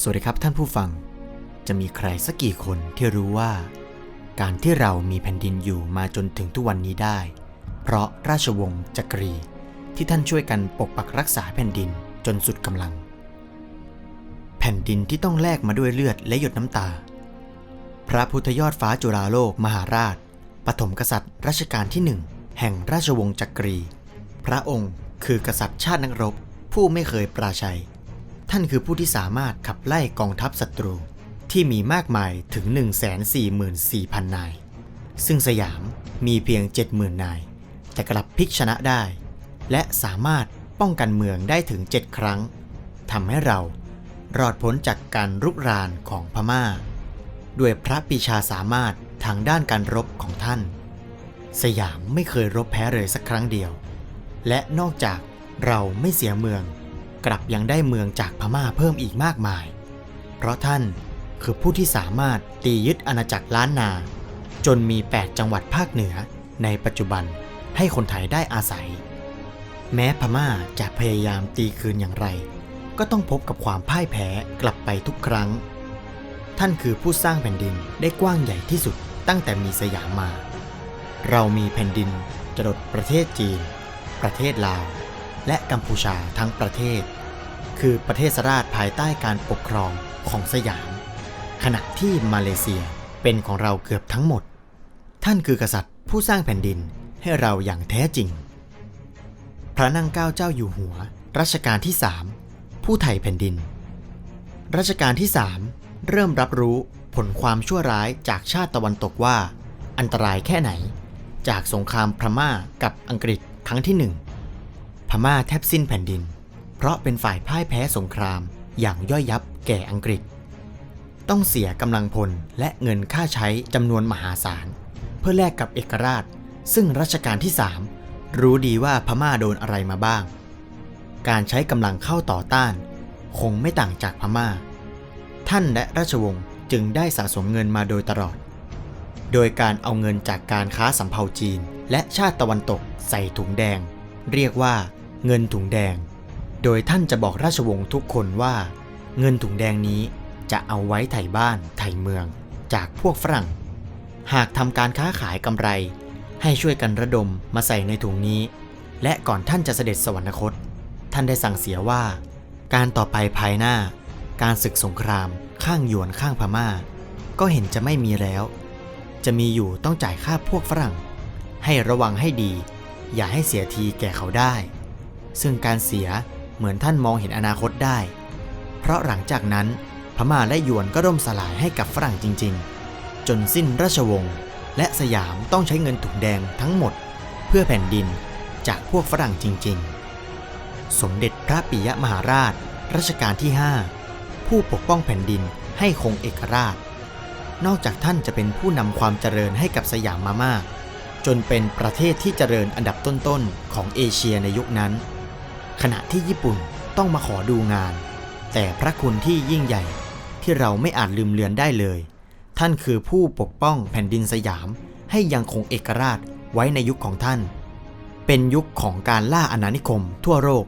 สวัสดีครับท่านผู้ฟัง จะมีใครสักกี่คนที่รู้ว่า การที่เรามีแผ่นดินอยู่มาจนถึงทุกวันนี้ได้ เพราะราชวงศ์จักรีที่ท่านช่วยกันปกปักรักษาแผ่นดินจนสุดกำลัง แผ่นดินที่ต้องแลกมาด้วยเลือดและหยดน้ำตา พระพุทธยอดฟ้าจุฬาโลกมหาราช ปฐมกษัตริย์รัชกาลที่หนึ่งแห่งราชวงศ์จักรี พระองค์คือกษัตริย์ชาตินักรบผู้ไม่เคยปราชัย ท่านคือผู้ที่สามารถขับไล่กองทัพศัตรู ที่มีมากมายถึง 144,000 นาย ซึ่งสยามมีเพียง 70,000 นาย แต่กลับพลิกชนะได้ และสามารถป้องกันเมืองได้ถึง 7 ครั้งทำให้เรารอดพ้นจากการรุกรานของพม่า ด้วยพระปีชาสามารถทางด้านการรบของท่าน สยามไม่เคยรบแพ้เลยสักครั้งเดียว และนอกจากเราไม่เสียเมือง กลับยังได้เมืองจากพม่าเพิ่มอีกมากมาย เพราะท่านคือผู้ที่สามารถตียึดอาณาจักรล้านนา จนมี 8 จังหวัดภาคเหนือ ในปัจจุบันให้คนไทยได้อาศัย แม้พม่าจะพยายามตีคืนอย่างไร ก็ต้องพบกับความพ่ายแพ้กลับไปทุกครั้ง ท่านคือผู้สร้างแผ่นดินได้กว้างใหญ่ที่สุดตั้งแต่มีสยามมา เรามีแผ่นดินจรดประเทศจีน ประเทศลาว และกัมพูชาทั้งประเทศ คือประเทศสราชภายใต้การปกครองของสยาม ขณะที่มาเลเซียเป็นของเราเกือบทั้งหมด ท่านคือกษัตริย์ผู้สร้างแผ่นดินให้เราอย่างแท้จริง พระนั่งเก้าเจ้าอยู่หัว รัชกาลที่สามผู้ไถ่แผ่นดิน รัชกาลที่สามเริ่มรับรู้ผลความชั่วร้ายจากชาติตะวันตกว่า อันตรายแค่ไหน จากสงครามพม่ากับอังกฤษครั้งที่หนึ่ง พม่าแทบสิ้นแผ่นดิน เพราะเป็นฝ่ายพ่ายแพ้สงครามอย่างย่อยยับแก่อังกฤษ ต้องเสียกำลังพลและเงินค่าใช้จำนวนมหาศาล เพื่อแลกกับเอกราช ซึ่งรัชกาลที่สามรู้ดีว่าพม่าโดนอะไรมาบ้าง การใช้กำลังเข้าต่อต้าน คงไม่ต่างจากพม่า ท่านและราชวงศ์จึงได้สะสมเงินมาโดยตลอด โดยการเอาเงินจากการค้าสำเภาจีนและชาติตะวันตกใส่ถุงแดง เรียกว่า เงินถุงแดง โดยท่านจะบอกราชวงศ์ทุกคนว่า เงินถุงแดงนี้จะเอาไว้ไถ่บ้านไถ่เมือง จากพวกฝรั่ง หากทำการค้าขายกำไร ให้ช่วยกันระดมมาใส่ในถุงนี้ และก่อนท่านจะเสด็จสวรรคต ท่านได้สั่งเสียว่า การต่อไปภายหน้า การศึกสงคราม ข้างหยวนข้างพม่า ก็เห็นจะไม่มีแล้ว จะมีอยู่ต้องจ่ายค่าพวกฝรั่ง ให้ระวังให้ดี อย่าให้เสียทีแก่เขาได้ ซึ่งการเสียเหมือนท่านมองเห็นอนาคตได้ เพราะหลังจากนั้นพม่าและยวนก็ร่มสลายให้กับฝรั่งจริง ๆ จนสิ้นราชวงศ์และสยามต้องใช้เงินถุงแดงทั้งหมด เพื่อแผ่นดินจากพวกฝรั่งจริง ๆ สมเด็จพระปิยมหาราชรัชกาลที่ 5 ผู้ปกป้องแผ่นดินให้คงเอกราช นอกจากท่านจะเป็นผู้นำความเจริญให้กับสยามมามาก จนเป็นประเทศที่เจริญอันดับต้น ๆ ของเอเชียในยุคนั้น ขณะที่ญี่ปุ่นต้องมาขอดูงาน แต่พระคุณที่ยิ่งใหญ่ที่เราไม่อาจลืมเลือนได้เลย ท่านคือผู้ปกป้องแผ่นดินสยาม ให้ยังคงเอกราชไว้ในยุคของท่าน เป็นยุคของการล่าอาณานิคมทั่วโลก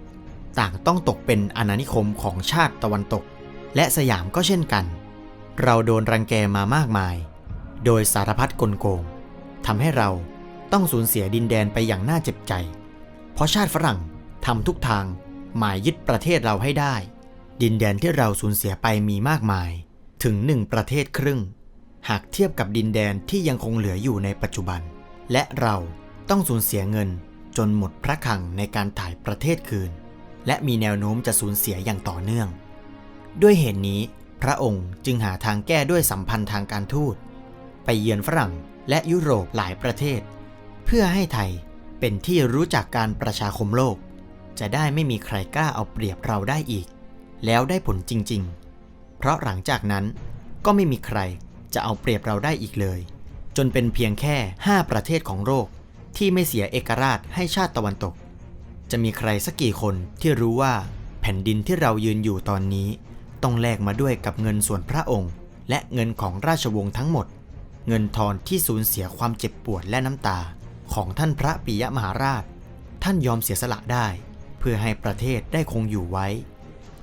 ต่างต้องตกเป็นอาณานิคมของชาติตะวันตก และสยามก็เช่นกัน เราโดนรังแกมามากมาย โดยสารพัดกลโกงทำให้เราต้องสูญเสียดินแดนไปอย่างน่าเจ็บใจ เพราะชาติฝรั่ง ทำทุกทางหมายยึดประเทศเราให้ได้ ดินแดนที่เราสูญเสียไปมีมากมายถึงหนึ่งประเทศครึ่ง หากเทียบกับดินแดนที่ยังคงเหลืออยู่ในปัจจุบัน และเราต้องสูญเสียเงินจนหมดพระคังในการถ่ายประเทศคืน และมีแนวโน้มจะสูญเสียอย่างต่อเนื่อง ด้วยเหตุนี้ พระองค์จึงหาทางแก้ด้วยสัมพันธ์ทางการทูต ไปเยือนฝรั่งและยุโรปหลายประเทศ เพื่อให้ไทยเป็นที่รู้จักการประชาคมโลก จะได้ไม่มีใครกล้าเอาเปรียบเราได้อีก แล้วได้ผลจริงๆ เพราะหลังจากนั้นก็ไม่มีใครจะเอาเปรียบเราได้อีกเลย จนเป็นเพียงแค่ 5 ประเทศของโลกที่ไม่เสียเอกราชให้ชาติตะวันตก จะมีใครสักกี่คนที่รู้ว่าแผ่นดินที่เรายืนอยู่ตอนนี้ ต้องแลกมาด้วยกับเงินส่วนพระองค์ และเงินของราชวงศ์ทั้งหมด เงินทอนที่สูญเสียความเจ็บปวดและน้ำตาของท่านพระปิยมหาราช ท่านยอมเสียสละได้ พื่อให้ประเทศได้คงอยู่ไว้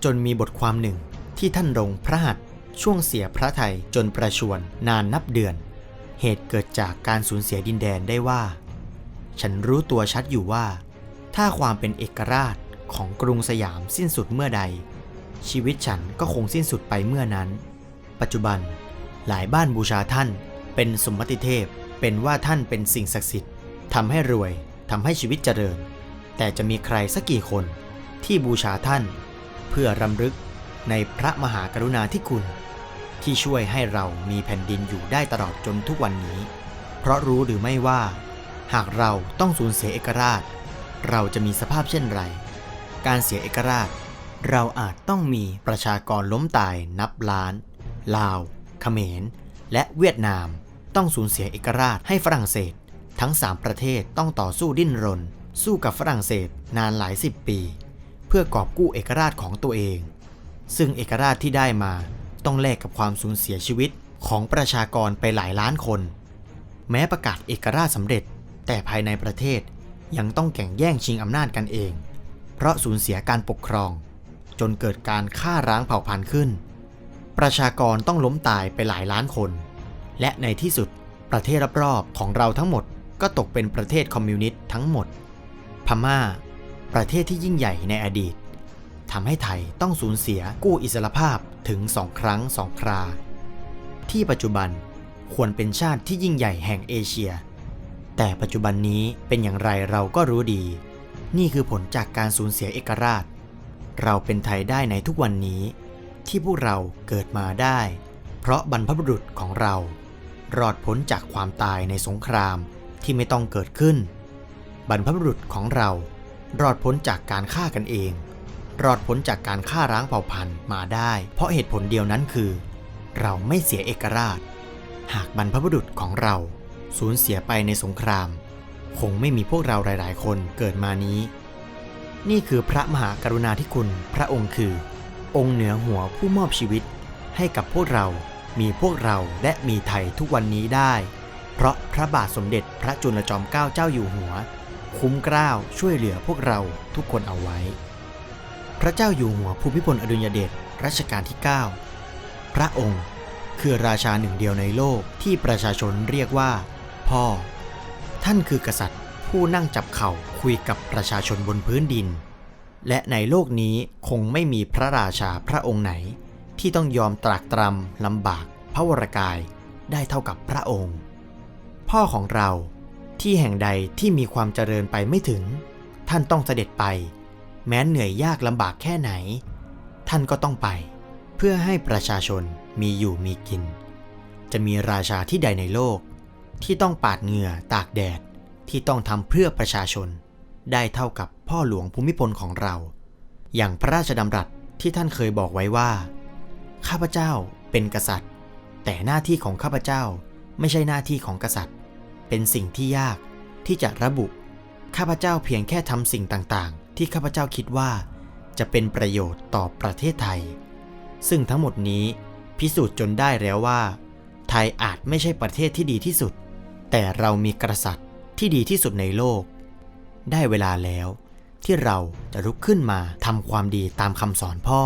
จนมีบทความหนึ่งที่ท่านลงพระหัตถ์ช่วงเสียพระไทยจนประชวรนานนับเดือน เหตุเกิดจากการสูญเสียดินแดนได้ว่า ฉันรู้ตัวชัดอยู่ว่า ถ้าความเป็นเอกราชของกรุงสยามสิ้นสุดเมื่อใด ชีวิตฉันก็คงสิ้นสุดไปเมื่อนั้น ปัจจุบันหลายบ้านบูชาท่าน เป็นสมมติเทพเป็นว่าท่านเป็นสิ่งศักดิ์สิทธิ์ทำให้รวยทำให้ชีวิตเจริญ แต่จะมีใครสักกี่คนที่บูชาท่าน เพื่อรำลึกในพระมหากรุณาธิคุณ ที่ช่วยให้เรามีแผ่นดินอยู่ได้ตลอดจนทุกวันนี้ เพราะรู้หรือไม่ว่า หากเราต้องสูญเสียเอกราช เราจะมีสภาพเช่นไร การเสียเอกราช เราอาจต้องมีประชากรล้มตายนับล้าน ลาว เขมร และเวียดนาม ต้องสูญเสียเอกราชให้ฝรั่งเศส ทั้ง 3 ประเทศต้องต่อสู้ดิ้นรน สู้กับฝรั่งเศสนานหลายสิบปี เพื่อกอบกู้เอกราชของตัวเอง ซึ่งเอกราชที่ได้มาต้องแลกกับความสูญเสียชีวิตของประชากรไปหลายล้านคน แม้ประกาศเอกราชสำเร็จ แต่ภายในประเทศยังต้องแข่งแย่งชิงอำนาจกันเอง เพราะสูญเสียการปกครอง จนเกิดการฆ่าร้างเผ่าพันธุ์ขึ้น ประชากรต้องล้มตายไปหลายล้านคน และในที่สุดประเทศรอบๆของเราทั้งหมดก็ตกเป็นประเทศคอมมิวนิสต์ทั้งหมด ม่า ประเทศที่ยิ่งใหญ่ในอดีตทำให้ไทยต้องสูญเสียกู้อิสรภาพถึงสองครั้งสองครา ที่ปัจจุบันควรเป็นชาติที่ยิ่งใหญ่แห่งเอเชีย แต่ปัจจุบันนี้เป็นอย่างไรเราก็รู้ดี นี่คือผลจากการสูญเสียเอกราช เราเป็นไทยได้ในทุกวันนี้ ที่พวกเราเกิดมาได้ เพราะบรรพบุรุษของเรา รอดพ้นจากความตายในสงครามที่ไม่ต้องเกิดขึ้น บรรพบุรุษของเรา รอดพ้นจากการฆ่ากันเอง รอดพ้นจากการฆ่าร้างเผ่าพันธุ์มาได้ เพราะเหตุผลเดียวนั้นคือ เราไม่เสียเอกราช หากบรรพบุรุษของเราสูญเสียไปในสงคราม คงไม่มีพวกเราหลาย ๆ คนเกิดมานี้ นี่คือพระมหากรุณาธิคุณพระองค์คือ องค์เหนือหัวผู้มอบชีวิต ให้กับพวกเรา มีพวกเราและมีไทยทุกวันนี้ได้ เพราะพระบาทสมเด็จพระจุลจอมเกล้าเจ้าอยู่หัว คุ้มเกล้าวช่วยเหลือพวกเราทุกคนเอาไว้ พระเจ้าอยู่หัวภูมิพลอดุลยเดชรัชกาลที่ 9 พระองค์คือราชาหนึ่งเดียวในโลกที่ประชาชนเรียกว่า พ่อ ท่านคือกษัตริย์ ผู้นั่งจับเข่าคุยกับประชาชนบนพื้นดิน และในโลกนี้คงไม่มีพระราชาพระองค์ไหน ที่ต้องยอมตรากตรำลำบากพระวรกายได้เท่ากับพระองค์ พ่อของเรา ที่แห่งใดที่มีความเจริญไปไม่ถึง ท่านต้องเสด็จไป แม้เหนื่อยยากลำบากแค่ไหน ท่านก็ต้องไป เพื่อให้ประชาชนมีอยู่มีกิน จะมีราชาที่ใดในโลก ที่ต้องปาดเหงื่อตากแดดที่ต้องทำเพื่อประชาชน ได้เท่ากับพ่อหลวงภูมิพลของเรา อย่างพระราชดำรัสที่ท่านเคยบอกไว้ว่า ข้าพเจ้าเป็นกษัตริย์ แต่หน้าที่ของข้าพเจ้าไม่ใช่หน้าที่ของกษัตริย์ เป็นสิ่งที่ยากที่จะระบุ ข้าพเจ้าเพียงแค่ทำสิ่งต่างๆ ที่ข้าพเจ้าคิดว่า จะเป็นประโยชน์ต่อประเทศไทย ซึ่งทั้งหมดนี้พิสูจน์จนได้แล้วว่า ไทยอาจไม่ใช่ประเทศที่ดีที่สุด แต่เรามีกษัตริย์ที่ดีที่สุดในโลก ได้เวลาแล้ว ที่เราจะลุกขึ้นมาทำความดีตามคำสอนพ่อ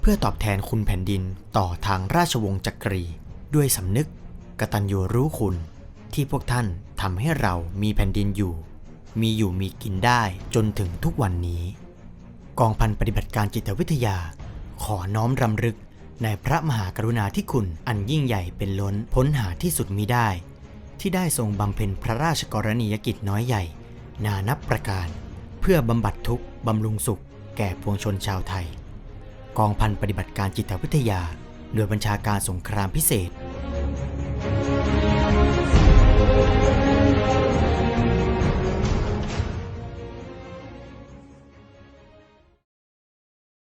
เพื่อตอบแทนคุณแผ่นดินต่อทางราชวงศ์จักรี ด้วยสำนึกกตัญญูรู้คุณ ที่พวกท่านทำให้เรามีแผ่นดินอยู่ มีอยู่มีกินได้จนถึงทุกวันนี้ กองพันปฏิบัติการจิตวิทยา ขอน้อมรำลึกในพระมหากรุณาธิคุณอันยิ่งใหญ่เป็นล้นพ้นหาที่สุดมิได้ ที่ได้ทรงบำเพ็ญพระราชกรณียกิจน้อยใหญ่ นานับประการ เพื่อบำบัดทุกข์บำรุงสุข แก่ปวงชนชาวไทย กองพันปฏิบัติการจิตวิทยาโดยบัญชาการสงครามพิเศษ